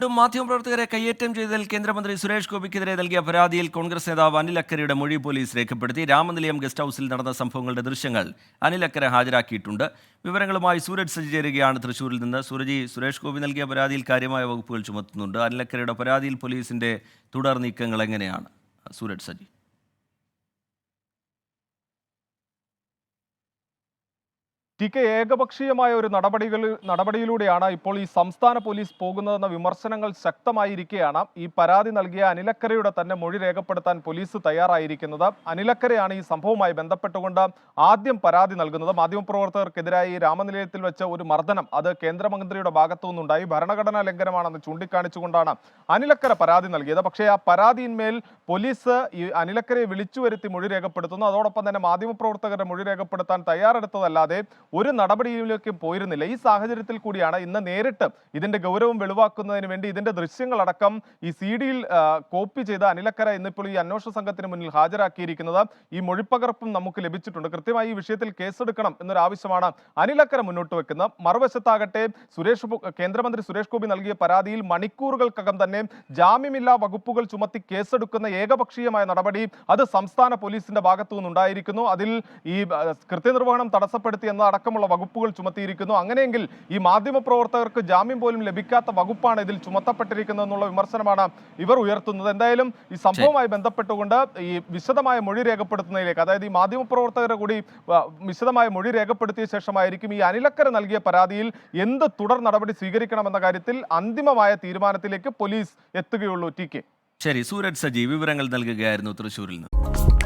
വീണ്ടും മാധ്യമപ്രവർത്തകരെ കയ്യേറ്റം ചെയ്തതിൽ കേന്ദ്രമന്ത്രി സുരേഷ് ഗോപിക്കെതിരെ നൽകിയ പരാതിയിൽ കോൺഗ്രസ് നേതാവ് അനിൽ അക്കരയുടെ മൊഴി പോലീസ് രേഖപ്പെടുത്തി രാമനിലയം ഗസ്റ്റ് ഹൌസിൽ നടന്ന സംഭവങ്ങളുടെ ദൃശ്യങ്ങൾ അനിൽ ഹാജരാക്കിയിട്ടുണ്ട്. വിവരങ്ങളുമായി സൂരജ് സജി ചേരുകയാണ് തൃശൂരിൽ നിന്ന്. സൂരജി സുരേഷ് ഗോപി നൽകിയ പരാതിയിൽ കാര്യമായ വകുപ്പുകൾ ചുമത്തുന്നുണ്ട്. അനിൽ അക്കരയുടെ പരാതിയിൽ പോലീസിന്റെ തുടർ നീക്കങ്ങൾ എങ്ങനെയാണ്? സൂരജ് സജി ടി കെ ഏകപക്ഷീയമായ ഒരു നടപടികൾ നടപടിയിലൂടെയാണ് ഇപ്പോൾ ഈ സംസ്ഥാന പോലീസ് പോകുന്നതെന്ന വിമർശനങ്ങൾ ശക്തമായിരിക്കുകയാണ്. ഈ പരാതി നൽകിയ അനിലക്കരയുടെ തന്നെ മൊഴി രേഖപ്പെടുത്താൻ പോലീസ് തയ്യാറായിരിക്കുന്നത്. അനിലക്കരയാണ് ഈ സംഭവവുമായി ബന്ധപ്പെട്ടുകൊണ്ട് ആദ്യം പരാതി നൽകുന്നത്. മാധ്യമപ്രവർത്തകർക്കെതിരായി രാമനിലയത്തിൽ വെച്ച ഒരു മർദ്ദനം അത് കേന്ദ്രമന്ത്രിയുടെ ഭാഗത്തു നിന്നുണ്ടായി. ഭരണഘടനാ ലംഘനമാണെന്ന് ചൂണ്ടിക്കാണിച്ചുകൊണ്ടാണ് അനിലക്കര പരാതി നൽകിയത്. പക്ഷേ ആ പരാതിയിന്മേൽ പോലീസ് ഈ അനിലക്കരയെ വിളിച്ചു വരുത്തി മൊഴി രേഖപ്പെടുത്തുന്നു. അതോടൊപ്പം തന്നെ മാധ്യമപ്രവർത്തകരുടെ മൊഴി രേഖപ്പെടുത്താൻ തയ്യാറെടുത്തതല്ലാതെ ഒരു നടപടിയിലേക്കും പോയിരുന്നില്ല. ഈ സാഹചര്യത്തിൽ കൂടിയാണ് ഇന്ന് നേരിട്ട് ഇതിന്റെ ഗൗരവം വെളിവാക്കുന്നതിന് വേണ്ടി ഇതിന്റെ ദൃശ്യങ്ങളടക്കം ഈ സി ഡിയിൽ കോപ്പി ചെയ്ത അനിലക്കര ഇന്നിപ്പോൾ ഈ അന്വേഷണ സംഘത്തിന് മുന്നിൽ ഹാജരാക്കിയിരിക്കുന്നത്. ഈ മൊഴിപ്പകർപ്പും നമുക്ക് ലഭിച്ചിട്ടുണ്ട്. കൃത്യമായി ഈ വിഷയത്തിൽ കേസെടുക്കണം എന്നൊരു ആവശ്യമാണ് അനിലക്കര മുന്നോട്ട് വെക്കുന്നത്. മറുവശത്താകട്ടെ സുരേഷ് കേന്ദ്രമന്ത്രി സുരേഷ് ഗോപി നൽകിയ പരാതിയിൽ മണിക്കൂറുകൾക്കകം തന്നെ ജാമ്യമില്ലാ വകുപ്പുകൾ ചുമത്തി കേസെടുക്കുന്ന ഏകപക്ഷീയമായ നടപടി അത് സംസ്ഥാന പോലീസിന്റെ ഭാഗത്തു നിന്നുണ്ടായിരിക്കുന്നു അതിൽ ഈ കൃത്യനിർവഹണം തടസ്സപ്പെടുത്തി എന്ന അടക്കമുള്ള വകുപ്പുകൾ ചുമത്തിയിരിക്കുന്നു. അങ്ങനെയെങ്കിൽ ഈ മാധ്യമ പ്രവർത്തകർക്ക് ജാമ്യം പോലും ലഭിക്കാത്ത വകുപ്പാണ് ഇതിൽ ചുമത്തപ്പെട്ടിരിക്കുന്നത് എന്നുള്ള വിമർശനമാണ് ഇവർ ഉയർത്തുന്നത്. എന്തായാലും ഈ സംഭവവുമായി ബന്ധപ്പെട്ടുകൊണ്ട് ഈ വിശദമായ മൊഴി രേഖപ്പെടുത്തുന്നതിലേക്ക് അതായത് ഈ മാധ്യമ പ്രവർത്തകരെ കൂടി വിശദമായ മൊഴി രേഖപ്പെടുത്തിയ ശേഷമായിരിക്കും ഈ അനിലക്കര നൽകിയ പരാതിയിൽ എന്ത് തുടർ നടപടി സ്വീകരിക്കണമെന്ന കാര്യത്തിൽ അന്തിമമായ തീരുമാനത്തിലേക്ക് പോലീസ് എത്തുകയുള്ളൂ. T K. ശരി സൂരജ് സജി വിവരങ്ങൾ നൽകുകയായിരുന്നു തൃശ്ശൂരിൽ നിന്ന്.